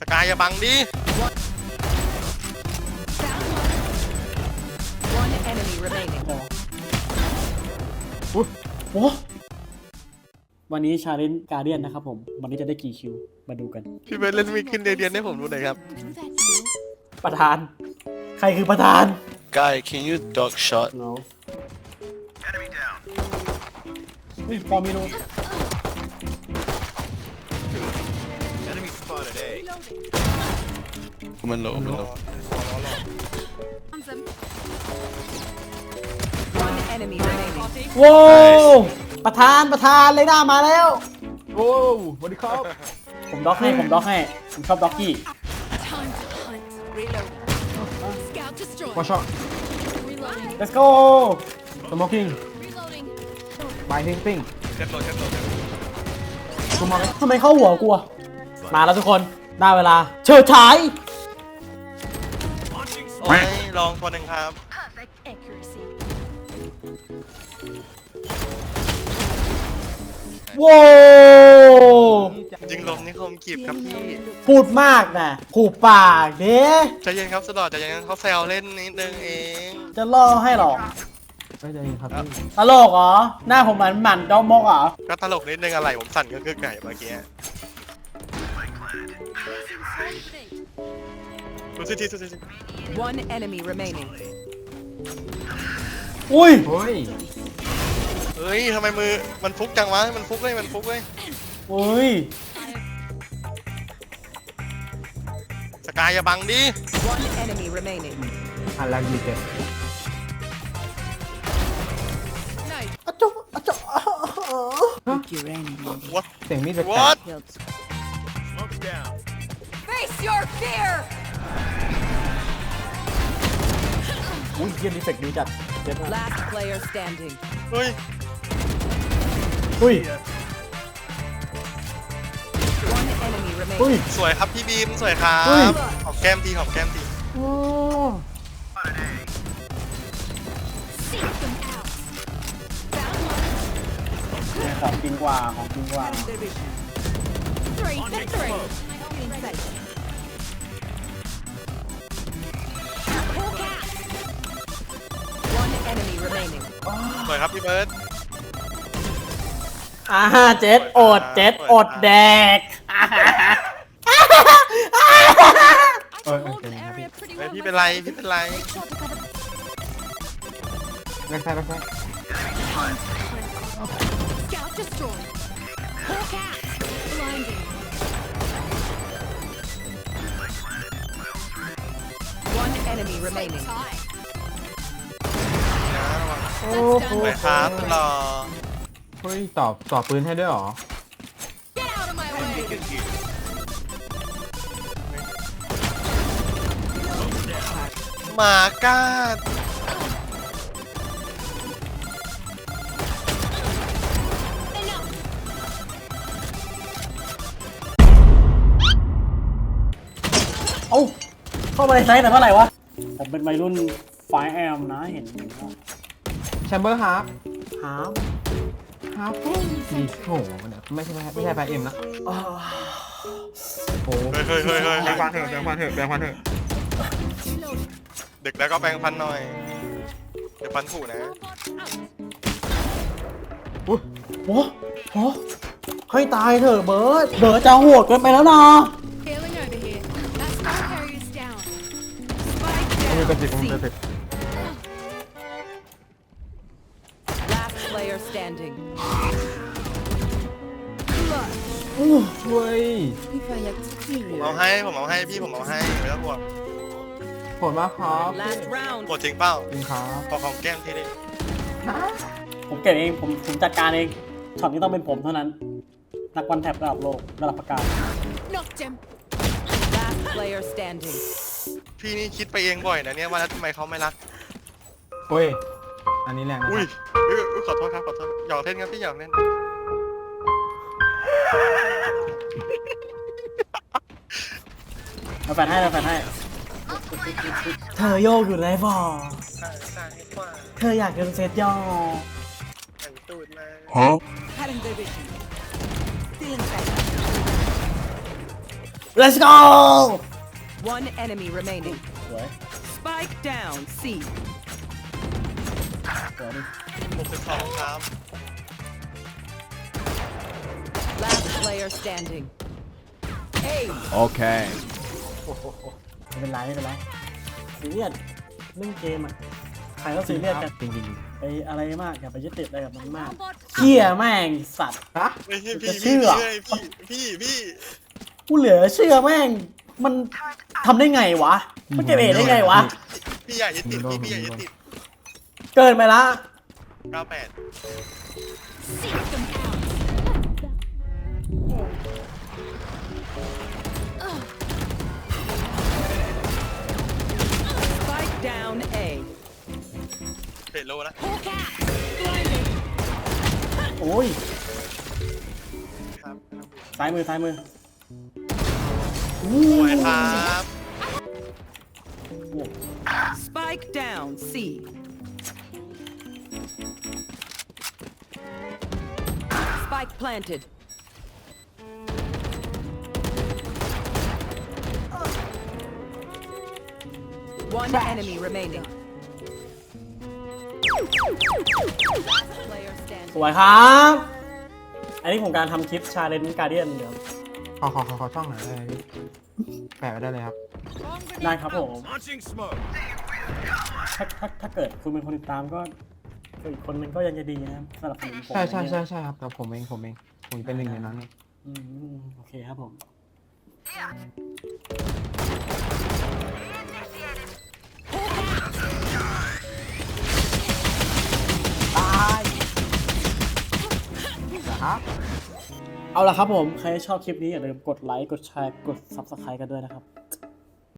สกายอย่าบังดิ One enemy remaining. อุ้ยโอ้วันนี้ชาเลนจ์การเดียนนะครับผม วันนี้จะได้กี่คิว มาดูกัน พี่เบนเล่นมีขึ้นเดียนให้ผมดูหน่อยครับประธาน ใครคือประธาน Guy can you dog shot เงาเฮ้ยปอมีโนมันโลมันโล One enemy remaining. โว้วประธานประธานเลยหน้ามาแล้ว โอ้สวัสดีครับ ผมด็อกให้ผมด็อกให้ผมชอบด็อกกี้ Time to hunt. Reload. Scout destroyed. วอช็อต Reloading. let's go สโมกิ้ง Reloading. บายปิ้งปิ้งเช็ดโลเช็ดโลกูมองทำไมเข้าหัวกูอะมาแล้วทุกคน ได้เวลาเชิดฉาย โอ้ยลองคนหนึ่งครับ Perfect accuracy. โว้วยิงลมนี่คมกีบครับพี่พูดมากนะผูกปากเด้ใจเย็นครับสดอดใจเย็นเขาแซวเล่นนิดนึงเองจะล่อให้หรอไม่ใจเย็นครับพี่ตลกเหรอ หน้าผมเหมือนหมันด้อมมกเหรอก็ตลกนิดนึงอะไรผมสั่นก็คือไก่เมื่อกี้ ดูสิทีดูสิที One enemy remaining. อุ้ยเฮ้ยเฮ้ยทำไมมือมันฟุกจังวะมันฟุกเลยมันฟุกเลยอุ้ยสกายอย่าบังดิ One enemy remaining. อันแรกดีเจ Nice. อะจ๊ะอะจ๊ะวัดเสียงมีดแปลวัดก Face your fear. อุ้ยเยี่ยมดีเฟกต์ดีจัดเจ็บมาก Last player standing. เฮ้ยอุ้ย One enemy อุ้ย remaining. สวยครับพี่บีมสวยครัเฮ้ย บหอมแก้มทีหอมแก้มทีโอ้ Seek them out. เนี่ยของจริงกว่าของจริงกว่า Three victory. In sight. enemy remaining. สวยครับพี่เบิร์ด อ่าเจ็ดอด เจ็ดอดแดกอ่า เออ Hold ใจ the เย็นครับพี่ area pretty เฮ้ย well. พี่เป็นไรพี่เป็นไร Make sure to cover. แบ็คซ้ายแบ็คซ้าย Scout destroyed. Hawk out. Blinding. One enemy remaining. Tie. นะระวังโอ้โหสวยครับสุดหล่อเฮ้ยตอบตอบปืนให้ด้วยเหรอ Get out of my way. หมาก้าด Enough. เอ้าเข้ามาในไซส์แต่เมื่อไหร่วะ ผมเป็นวัยรุ่นไฟแอมนะเห็นไหมว่า แชมเบอร์ฮาร์ฟหามฮาร์ฟดีโหมันเนี่ยไม่ใช่ไม่ใช่แพ้เอ็มนะอ้าวโอ้เฮ้ยเฮ้ยเฮ้ยเฮ้ยแบงควันเถอะแบงควันเถอะแบงควันเถอะดึกแล้วก็แปรงฟันหน่อยเดี๋ยวฟันผุนะ Robot out. อุ้ยโอ้โหให้ตายเถอะเบิร์ดเบิร์ดจะโหดเกินไปแล้วนะ Healing over here. That small carrier's down. Spike ผมมี down. Player standing. เฮ้ยผมเอาให้ผมเอาให้พี่ผมเอาให้ไม่ต้องห่วงโหดมากครับ Last round. โหดจริงเปล่าจริงครับขอของแก้มทีนึงผมเก่งเองผมผมจัดการเองช็อตนี้ต้องเป็นผมเท่านั้น นักวันแท็บระดับโลกระดับประกาศ Knocked him. Last player standing. พี่นี่คิดไปเองบ่อยนะเนี่ยว่าแล้วทำไมเขาไม่รักเฮ้ย อันนี้แรงนะอุ้ยเอยอุ๊ย ขอโทษครับขอโทษหยอกเล่นครับพี่หยอกเล่น เราแฟนให้เราแฟนให้ เธอโยกอยู่ไรบอใช่ใช่กว่าเธออยากเดินเซตย่อแต่งตูดมา Cutting their vision. Still inside. let's go One enemy remaining. สวย Spike down. C. สวยดิ62ครับ Last player standing. A. Okay. ไม่เป็นไรไม่เป็นไรซีเรียสเล่นเกมอะใครก็ซีเรียสกันจริงจริงไปอะไรมากอย่าไปยึดติดอะไรกับมันมาก Robot เฮียแม่งสัตว์ๆฮะไม่ใช่พี่จะพี่เชื่พี่อพี่พี่พี่กูเหลือเชื่อแม่งมันทำได้ไงวะมันเก็บเอได้ไงวะพี่ใหญ่ยึดติดพี่พี่ใหญ่ยึดติด เกินไปละ98 seek them out. Spike down. A. เฟดโลนะ Hawk out. Blinded. โอ้ยครับซ้ายมือซ้ายมือสวยครับ Spike down. C. Spike planted. One enemy remaining. Last player ส standing. วยครับ อันนี้ผมการทำคลิปชาเลนจ์การเดียนเดี๋ยวขอขอขอขอช่องหน่อยได้ไหมพี่แปะไว้ได้เลยครับ Bomb ได้ grenade ครับผม Launching smoke. ถ้าถ้าถ้าเกิดคุณเป็นคนติดตามก็ ก็อีกคนนึงก็ยังจะดีนะครับสำหรับผมผมใช่ใช่ใช่ใช่ครับแต่ผมเองผมเองผมเป็นหนึ่งในนั้นอืมโอเคครับผมตายครับเอาละครับผม ใครชอบคลิปนี้อย่าลืมกดไลค์ กดแชร์ กด Subscribe กันด้วยนะครับ